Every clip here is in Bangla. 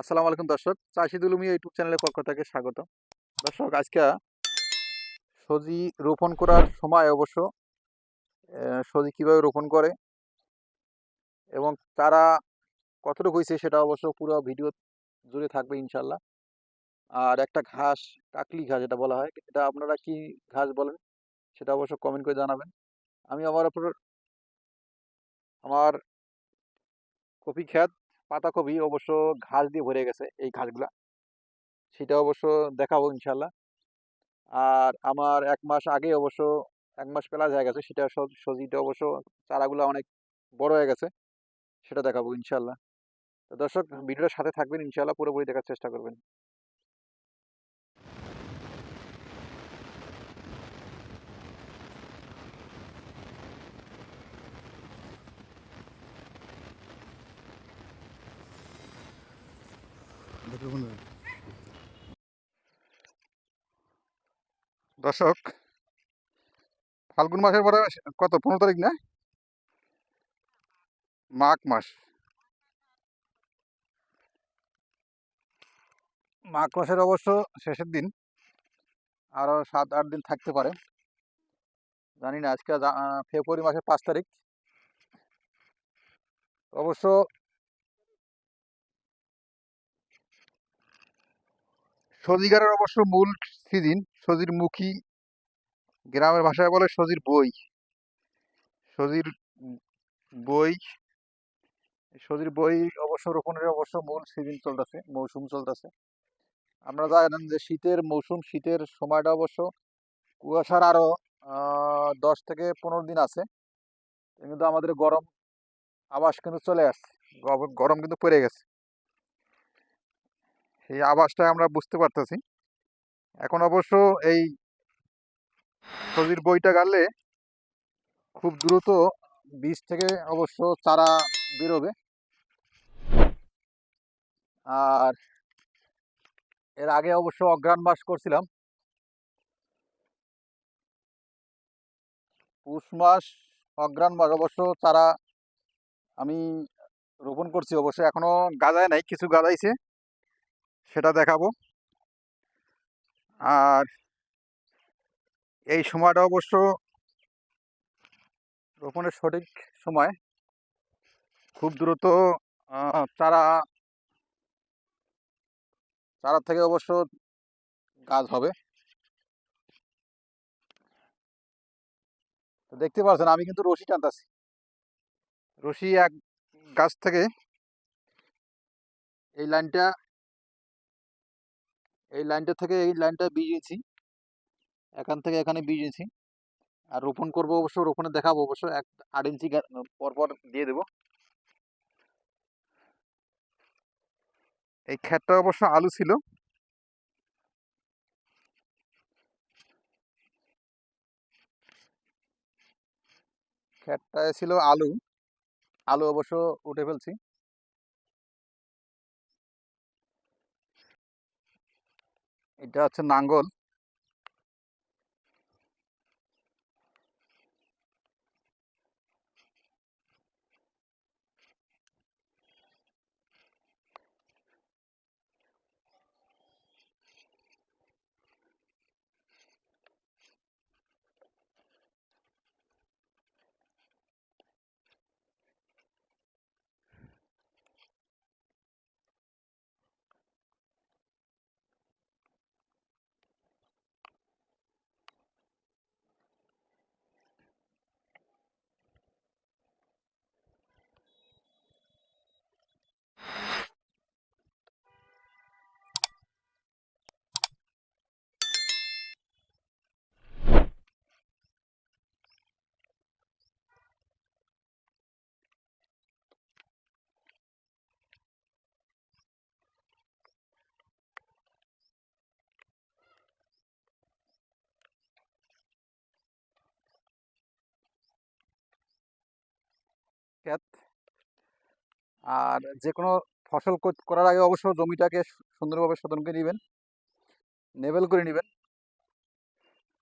আসসালামু আলাইকুম দর্শক চাষি দুলুমি ইউটিউব চ্যানেলের পক্ষ থেকে স্বাগত দর্শক, আজকে সজি রোপণ করার সময় অবশ্য সজি কীভাবে রোপণ করে এবং তারা কতটুকু হয়েছে সেটা অবশ্য পুরো ভিডিও জুড়ে থাকবে ইনশাল্লাহ আর একটা ঘাস, কাকলি ঘাস এটা বলা হয়, এটা আপনারা কি ঘাস বলেন সেটা অবশ্য কমেন্ট করে জানাবেন। আমি আমার আমার কপি ক্ষেত পাতাকপি অবশ্য ঘাস দিয়ে ভরে গেছে এই ঘাসগুলা। সেটা অবশ্য দেখাবো ইনশাল্লাহ আর আমার এক মাস আগে অবশ্য এক মাস প্লাস হয়ে গেছে সেটা সব সবজিটা অবশ্য চারাগুলো অনেক বড় হয়ে গেছে সেটা দেখাবো ইনশাল্লাহ তো দর্শক ভিডিওটার সাথে থাকবেন ইনশাল্লাহ পুরোপুরি দেখার চেষ্টা করবেন। দর্শক, ফাল্গুন মাসের পরে কত, পনেরো তারিখ না? মাঘ মাস। মাঘ মাসের অবশ্য শেষের দিন। আরও সাত, আট দিন থাকতে পারে। জানি না, আজকে ফেব্রুয়ারি মাসের পাঁচ তারিখ। অবশ্য সজিগারের অবশ্য মূল সিজন সজির মুখী গ্রামের ভাষায় বলে সজির বই। সজির বই সজির বই অবশ্য রোপণের অবশ্য মূল সিজন চলতেছে মৌসুম চলতেছে। আমরা জানেন যে শীতের মৌসুম শীতের সময়টা অবশ্য কুয়াশার আরও আহ, দশ থেকে পনেরো দিন আছে। কিন্তু আমাদের গরম আবাস কিন্তু চলে আসছে। গরম কিন্তু পড়ে গেছে। এই আবাসটা আমরা বুঝতে পারতেছি। এখন অবশ্য এই সজির বইটা গাড়লে খুব দ্রুত বীজ থেকে অবশ্য চারা বেরোবে। আর এর আগে অবশ্য অঘ্রাণ মাস করছিলাম। পুষ মাস অগ্রাণ মাস অবশ্য চারা আমি রোপণ করছি। অবশ্য এখনও গাজায় নাই, কিছু গাজাইছে। সেটা দেখাবো। আর এই সময়টা অবশ্য রোপণের সঠিক সময়। খুব দ্রুত চারা চারা থেকে অবশ্য গাছ হবে। তো দেখতে পাচ্ছেন, আমি কিন্তু রশি টানতাছি। রশি এক গাছ থেকে এই লাইনটা এই লাইনটা থেকে এই লাইনটা বীজিয়েছি এখান থেকে এখানে বীজিয়েছি আর রোপণ করব অবশ্য, রোপণে দেখাবো অবশ্য। এক, আট ইঞ্চি গা- পর পর দিয়ে দেবো। এই ক্ষেতটা অবশ্য আলু ছিল। ক্ষেতটায় ছিল আলু। আলু অবশ্য উঠে ফেলছি। এটা হচ্ছে নাঙ্গল ক্ষেত আর যে কোনো ফসল করার আগে অবশ্য জমিটাকে সুন্দরভাবে শোধন করে নেবেন। লেবেল করে নেবেন।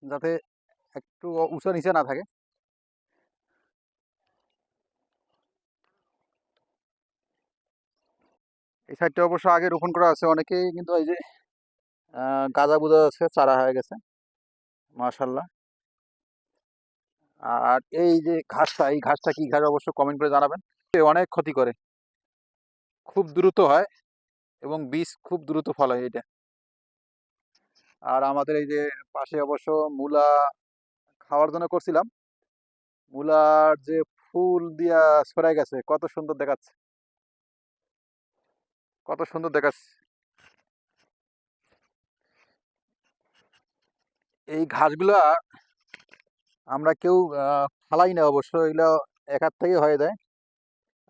যাতে একটু উঁচা নিচে না থাকে। এই সাইডটা অবশ্য আগে রোপণ করা আছে। অনেকেই কিন্তু এই যে গাঁদা বুদা আছে চারা হয়ে গেছে। মাশাল্লাহ আর এই যে ঘাসটা, এই ঘাসটা কি ঘাস অবশ্য কমেন্ট করে জানাবেন। অনেক ক্ষতি করে। খুব দ্রুত হয় এবং বীজ খুব দ্রুত ফল হয় এটা আর আমাদের এই যে পাশে অবশ্য মূলা খাওয়ার জন্য করছিলাম। মূলার যে ফুল দিয়া ছড়াই গেছে, কত সুন্দর দেখাচ্ছে। কত সুন্দর দেখাচ্ছে। এই ঘাসগুলা আমরা কেউ ফালাই না, অবশ্য এগুলো একার থেকে হয়ে যায়।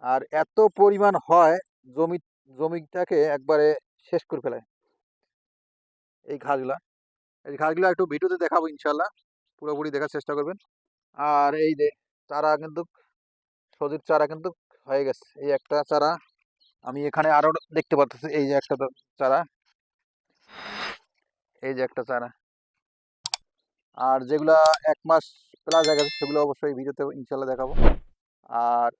আর এত পরিমাণ হয় জমি, জমিটাকে একবারে শেষ করে ফেলে। এই ঘাসগুলা। এই ঘাসগুলা একটু ভিডিওতে দেখাবো ইনশাল্লাহ পুরোপুরি দেখার চেষ্টা করবেন। আর এই যে চারা কিন্তু সজির চারা কিন্তু হয়ে গেছে। এই একটা চারা আমি এখানে আরও দেখতে পাচ্ছি এই যে একটা চারা। এই যে একটা চারা। আর যেগুলা এক মাস প্লাস গেছে সেগুলো অবশ্যই ভিডিওতে ইনশাল্লাহ দেখাবো। আর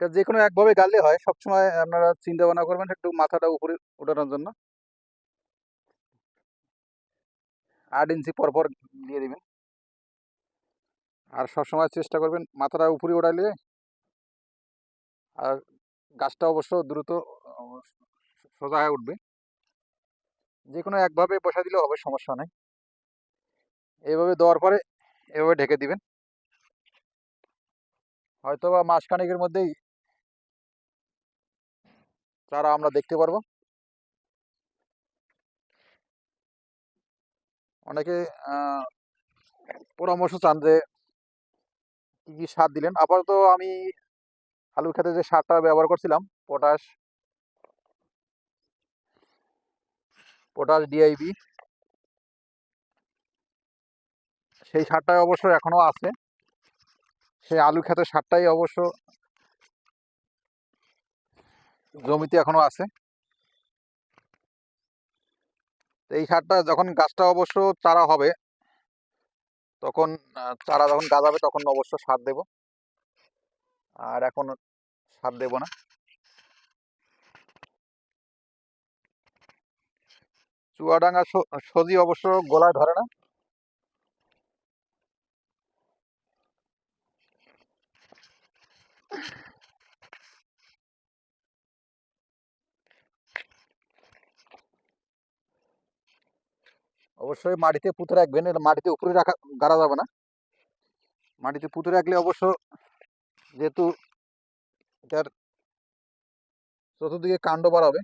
এটা যে কোনো একভাবে গাড়লে হয়, সবসময় আপনারা চিন্তা ভাবনা করবেন, একটু মাথাটা উপরে ওঠানোর জন্য। আট ইঞ্চি পর পর দিয়ে দেবেন। আর সবসময় চেষ্টা করবেন মাথাটা উপরে ওঠাইলে আর গাছটা অবশ্য দ্রুত, সোজা হয়ে উঠবে। যে কোনো একভাবে বসা দিলে হবে, সমস্যা নেই। এইভাবে দেওয়ার পরে এভাবে ঢেকে দিবেন। হয়তো বা মাসখানেকের মধ্যেই চারা আমরা দেখতে পারব। অনেকে পরামর্শ চান যে, কি কি সার দিলেন? আপাতত আমি আলু খেতে যে সারটা ব্যবহার করছিলাম, পটাশ পটাশ ডিআইবি, সেই সারটাই অবশ্য এখনও আছে। সেই আলু খেতের সারটাই অবশ্য জমিতে এখনও আছে। এই সারটা যখন গাছটা অবশ্য চারা হবে, তখন চারা যখন গাজাবে তখন অবশ্য সার দেব। আর এখন সার দেব না। চুয়াডাঙ্গা সজি অবশ্য গোলায় ধরে না। অবশ্যই মাটিতে পুঁতে রাখবেন এটা মাটিতে উপরে রাখা, গাড়া যাবে না। মাটিতে পুঁতে রাখলে অবশ্য যেহেতু এটার চতুর্দিকে কাণ্ড বাড়াবে,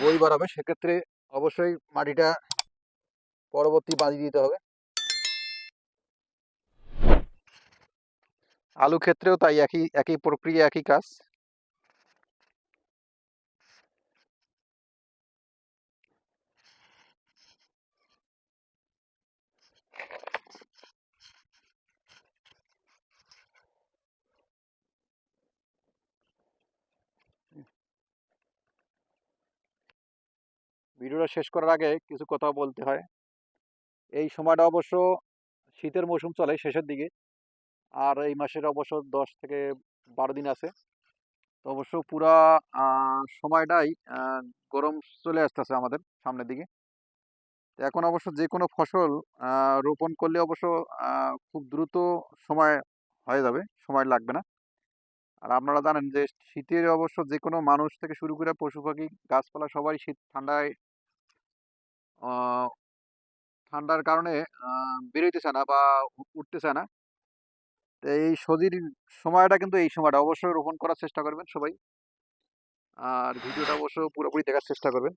বই বাড়াবে, সেক্ষেত্রে অবশ্যই মাটিটা পরবর্তী বাঁধি দিতে হবে। আলু ক্ষেত্রেও তাই, একই একই প্রক্রিয়া, একই কাজ। ভিডিওটা শেষ করার আগে কিছু কথা বলতে হয়। এই সময়টা অবশ্য শীতের মৌসুম চলে শেষের দিকে। আর এই মাসের অবশ্য দশ থেকে বারো দিন আছে। তো অবশ্য পুরা সময়টাই গরম চলে আসতেছে আমাদের সামনের দিকে। তো এখন অবশ্য যে কোনো ফসল রোপণ করলে অবশ্য খুব দ্রুত সময় হয়ে যাবে, সময় লাগবে না। আর আপনারা জানেন যে শীতের অবশ্য যে কোনো মানুষ থেকে শুরু করে পশু পাখি গাছপালা সবাই শীত ঠান্ডায় ঠান্ডার কারণে বেরোইতেছে না বা উঠতেছে না। তো এই সজির সময়টা কিন্তু এই সময়টা। অবশ্যই রোপণ করার চেষ্টা করবেন সবাই। আর ভিডিওটা অবশ্য পুরোপুরি দেখার চেষ্টা করবেন।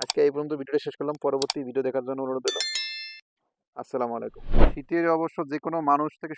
আজকে এই পর্যন্ত ভিডিওটা শেষ করলাম। পরবর্তী ভিডিও দেখার জন্য অনুরোধ দিলাম আসসালামু আলাইকুম। শীতের অবশ্য যে কোনো মানুষ থেকে